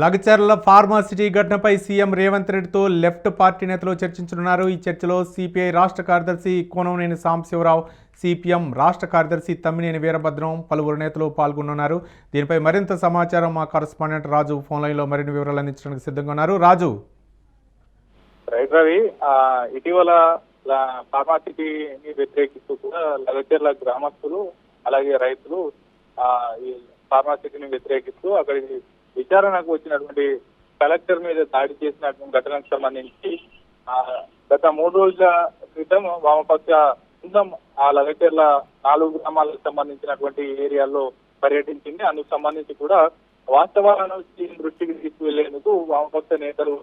Lagacharla pharma city ఘటనపై CM Revanth రెడ్డితో left party నేతలు చర్చించనున్నారు. ఈ చర్చలో సిపిఐ రాష్ట్ర కార్యదర్శి కోనవనేని సాంబశివరావు సిపిఎం రాష్ట్ర కార్యదర్శి తమ్మినేని వీరభద్రం పలువురు నేతలు పాల్గొనున్నారు దీనిపై మరింత సమాచారం మా కరస్పాండెంట్ రాజు ఫోన్ లైన్లో మరిన్ని వివరాలు అందించడానికి సిద్ధంగా ఉన్నారు. రాజు. రైట్ రవి ఇటీవల ఫార్మాసిటీని వ్యతిరేకిస్తూ కూడా లగచర్ల గ్రామస్తులు అలాగే రైతులు ఈ ఫార్మాసిటీని వ్యతిరేకిస్తూ అక్కడికి విచారణకు వచ్చినటువంటి కలెక్టర్ మీద దాడి చేసినటువంటి ఘటనకు సంబంధించి గత మూడు రోజుల క్రితం వామపక్ష బృందం ఆ లగటేర్ల నాలుగు గ్రామాలకు సంబంధించినటువంటి ఏరియాల్లో పర్యటించింది. అందుకు సంబంధించి కూడా వాస్తవాలను దృష్టికి తీసుకువెళ్ళేందుకు వామపక్ష నేతలు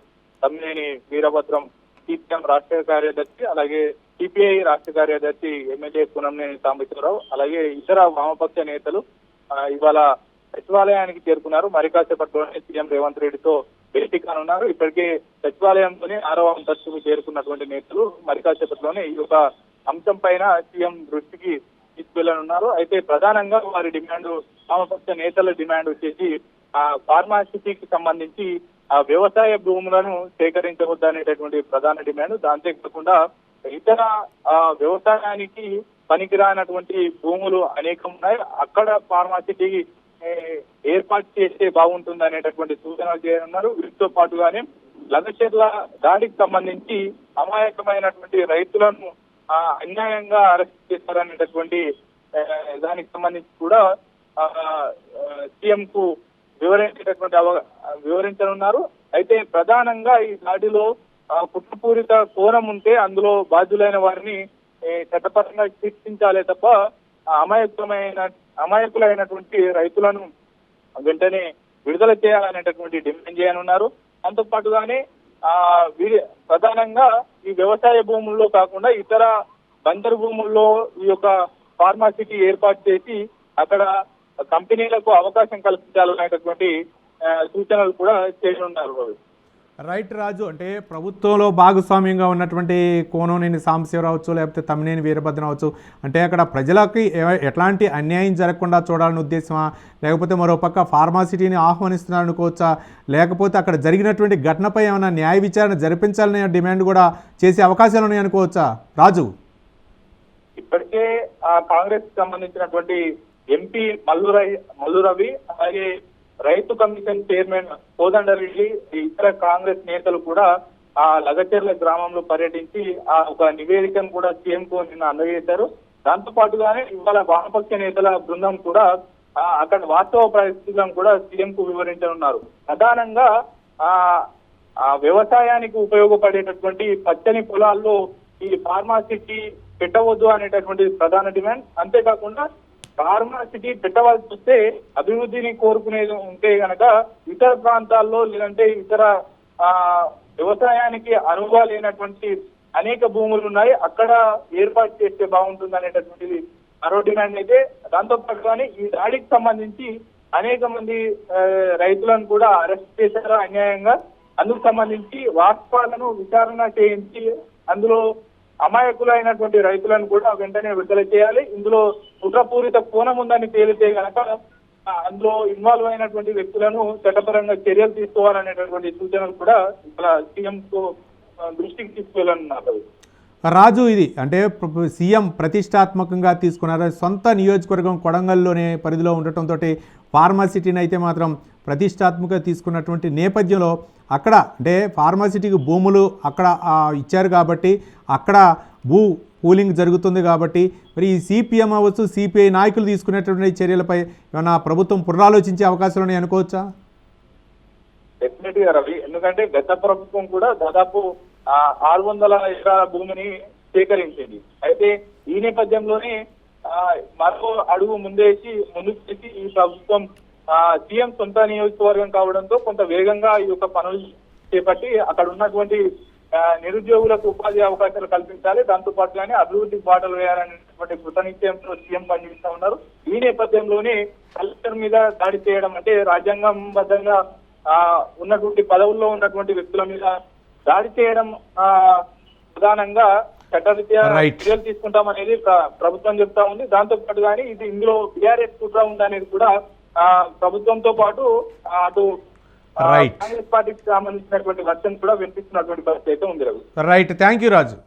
తమ్మినేని వీరభద్రం సిపిఎం రాష్ట్ర కార్యదర్శి అలాగే సిపిఐ రాష్ట్ర కార్యదర్శి ఎమ్మెల్యే పునంనేని సాంబశివరావు అలాగే ఇతర వామపక్ష నేతలు ఇవాళ సచివాలయానికి చేరుకున్నారు. మరి కాసేపట్లోనే సీఎం రేవంత్ రెడ్డితో భేటీ కానున్నారు. ఇప్పటికే సచివాలయంలోనే ఆరవ అంతస్తుకు చేరుకున్నటువంటి నేతలు మరి కాసేపట్లోనే ఈ యొక్క అంశం పైన సీఎం దృష్టికి తీసుకెళ్ళనున్నారు. అయితే ప్రధానంగా వారి డిమాండ్ వామపక్ష నేతల డిమాండ్ వచ్చేసి ఆ ఫార్మాసిటీకి సంబంధించి ఆ వ్యవసాయ భూములను సేకరించవద్దనేటటువంటి ప్రధాన డిమాండ్. దాంతే కాకుండా ఇతర ఆ వ్యవసాయానికి పనికిరానటువంటి భూములు అనేకం ఉన్నాయి. అక్కడ ఫార్మాసిటీ ఏర్పాటు చేస్తే బాగుంటుంది అనేటటువంటి సూచనలు చేయనున్నారు. వీటితో పాటుగానే లగచర్ల దాడికి సంబంధించి అమాయకమైనటువంటి రైతులను అన్యాయంగా అరెస్ట్ చేశారనేటటువంటి దానికి సంబంధించి కూడా సీఎం కు వివరించేటటువంటి అవ- వివరించనున్నారు. అయితే ప్రధానంగా ఈ దాడిలో ఆ, కుట్రపూరిత కోణం ఉంటే అందులో బాధ్యులైన వారిని చట్టపరంగా శిక్షించాలే తప్ప ఆ అమాయకమైన అమాయకులైనటువంటి రైతులను వెంటనే విడుదల చేయాలనేటటువంటి డిమాండ్ చేయనున్నారు. దాంతో పాటుగానే ఆ వీరి ప్రధానంగా ఈ వ్యవసాయ భూముల్లో కాకుండా ఇతర బందరు భూముల్లో ఈ యొక్క ఫార్మాసిటీ ఏర్పాటు చేసి అక్కడ కంపెనీలకు అవకాశం కల్పించాలనేటటువంటి సూచనలు కూడా చేయనున్నారు. రైట్ రాజు అంటే ప్రభుత్వంలో భాగస్వామ్యంగా ఉన్నటువంటి కోనోనేని సాంబశివరావు అవచ్చు లేకపోతే తమ్మినేని వీరభద్రం అవచ్చు అంటే అక్కడ ప్రజలకి ఎట్లాంటి అన్యాయం జరగకుండా చూడాలని ఉద్దేశమా? లేకపోతే మరో పక్క ఫార్మాసిటీని ఆహ్వానిస్తున్నారు అనుకోవచ్చా లేకపోతే అక్కడ జరిగినటువంటి ఘటనపై ఏమైనా న్యాయ విచారణ జరిపించాలనే డిమాండ్ కూడా చేసే అవకాశాలు ఉన్నాయి అనుకోవచ్చా? రాజు. ఇప్పటికే కాంగ్రెస్ సంబంధించినటువంటి ఎంపీ మల్లు రవి మల్లు రవి అలాగే రైతు కమిషన్ చైర్మన్ కోదండరెడ్డి ఇతర కాంగ్రెస్ నేతలు కూడా ఆ లగచెర్ల గ్రామంలో పర్యటించి ఆ ఒక నివేదికను కూడా సీఎం కు నిన్న అందజేశారు. దాంతో పాటుగానే ఇవాళ వామపక్ష నేతల బృందం కూడా అక్కడ వాస్తవ పరిస్థితులను కూడా సీఎం కు వివరించనున్నారు. ప్రధానంగా ఆ ఆ వ్యవసాయానికి ఉపయోగపడేటటువంటి పచ్చని పొలాల్లో ఈ ఫార్మాసిటీ పెట్టవద్దు అనేటటువంటి ప్రధాన డిమాండ్. అంతేకాకుండా ఫార్మాసిటీ పెట్టవలసి వస్తే అభివృద్ధిని కోరుకునేది ఉంటే గనక ఇతర ప్రాంతాల్లో లేదంటే ఇతర ఆ వ్యవసాయానికి అనువుగా లేనటువంటి అనేక భూములు ఉన్నాయి. అక్కడ ఏర్పాటు చేస్తే బాగుంటుంది అనేటటువంటిది మరో డిమాండ్ అయితే. దాంతో పాటుగానే ఈ దాడికి సంబంధించి అనేక మంది రైతులను కూడా అరెస్ట్ చేశారు అన్యాయంగా. అందుకు సంబంధించి వాస్తవాలను విచారణ చేయించి అందులో అమాయకులైనటువంటి రైతులను కూడా వెంటనే విడుదల చేయాలి. ఇందులో కుట్రపూరిత కోణం ఉందని తేలితే కనుక అందులో ఇన్వాల్వ్ అయినటువంటి వ్యక్తులను చట్టపరంగా చర్యలు తీసుకోవాలనేటటువంటి సూచనలు కూడా ఇలా సీఎం దృష్టికి తీసుకెళ్ళనున్నారు రాజు ఇది అంటే సీఎం ప్రతిష్టాత్మకంగా తీసుకున్నారు? సొంత నియోజకవర్గం కొడంగల్లోనే పరిధిలో ఉండటంతో ఫార్మాసిటీని అయితే మాత్రం ప్రతిష్టాత్మకంగా తీసుకున్నటువంటి నేపథ్యంలో అక్కడ అంటే ఫార్మాసిటీకి భూములు అక్కడ ఇచ్చారు కాబట్టి అక్కడ భూ కూలింగ్ జరుగుతుంది కాబట్టి మరి ఈ సిపిఎం అవ్వచ్చు సిపిఐ నాయకులు తీసుకునేటువంటి చర్యలపై ఏమైనా ప్రభుత్వం పునరాలోచించే అవకాశాలు ఉన్నాయి అనుకోవచ్చా? డెఫినెట్గా రవి. ఎందుకంటే గత ప్రభుత్వం కూడా దాదాపు ఆరు వందల ఎకరాల భూమిని సేకరించింది. అయితే ఈ నేపథ్యంలోనే మరో అడుగు ముందేసి ముందుకు చేసి ఈ ప్రభుత్వం సీఎం సొంత నియోజకవర్గం కావడంతో కొంత వేగంగా ఈ యొక్క పనులు చేపట్టి అక్కడ ఉన్నటువంటి నిరుద్యోగులకు ఉపాధి అవకాశాలు కల్పించాలి. దాంతో పాటుగానే అభివృద్ధి బాటలు వేయాలనేటువంటి కృతనిశ్చయంతో సీఎం పనిచేస్తా ఉన్నారు. ఈ నేపథ్యంలోనే కలెక్టర్ మీద దాడి చేయడం అంటే రాజ్యాంగంబద్ధంగా ఆ, ఉన్నటువంటి పదవుల్లో ఉన్నటువంటి వ్యక్తుల మీద దాడి చేయడం ఆ, ప్రధానంగా చట్టరీత్యా. చర్యలు తీసుకుంటామనేది ప్ర- ప్రభుత్వం చెప్తా ఉంది. దాంతో పాటు కానీ ఇది ఇందులో బీఆర్ఎస్ కుట్ర ఉందనేది కూడా ప్రభుత్వంతో పాటు అటు. కాంగ్రెస్ పార్టీకి సంబంధించినటువంటి వర్షన్ కూడా వినిపిస్తున్నటువంటి పరిస్థితి అయితే ఉంది Ravi right thank you Raju